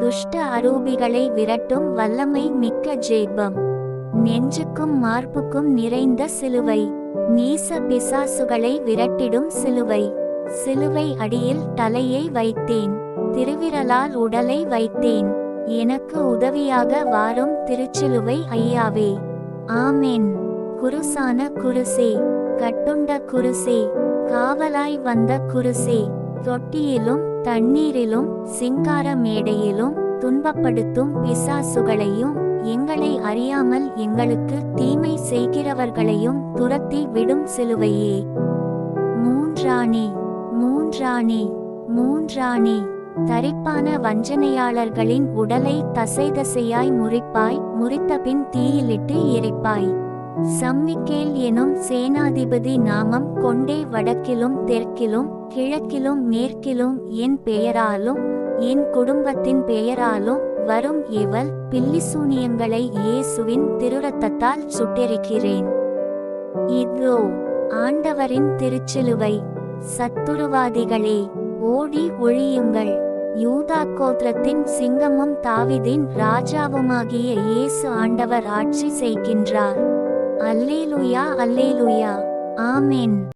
துஷ்ட அரூபிகளை விரட்டும் வல்லமை மிக்க ஜெய்பம் நெஞ்சுக்கும் மார்புக்கும் நிறைந்த சிலுவை. நீச பிசாசுகளை விரட்டிடும் சிலுவை. சிலுவை அடியில் தலையை வைத்தேன். திருவிரலால் உடலை வைத்தேன். எனக்கு உதவியாக வாரும் திருச்சிலுவை ஐயாவே. ஆமென். குருசான குருசே. கட்டுண்ட குருசே. காவலாய் வந்த குருசே. தொட்டியிலும் தண்ணீரிலும் சிங்கார மேடையிலும் துன்பப்படுத்தும் பிசாசுகளையும் எங்களை அறியாமல் எங்களுக்கு தீமை செய்கிறவர்களையும் துரத்தி விடும் சிலுவையே. மூன்றானே மூன்றானே மூன்றானே தரிப்பான வஞ்சனையாளர்களின் உடலை தசை தசையாய் முறிப்பாய் முறித்தபின் தீயிலிட்டு எரிப்பாய். சம்மிக்கேல் எனும் சேனாதிபதி நாமம் கொண்டே வடக்கிலும் தெற்கிலும் கிழக்கிலும் மேற்கிலும் என் பெயராலும் என் குடும்பத்தின் பெயராலும் வரும் இவள் பில்லிசூனியங்களை இயேசுவின் திருரத்தத்தால் சுட்டெரிக்கிறேன். இதோ ஆண்டவரின் திருச்சிலுவை சத்துருவாதிகளே ஓடி ஒழியுங்கள். யூதா கோத்திரத்தின் சிங்கமும் தாவிதின் ராஜாவுமாகிய இயேசு ஆண்டவர் ஆட்சி செய்கின்றார். அல்லேலுயா அல்லேலுயா. ஆமேன்.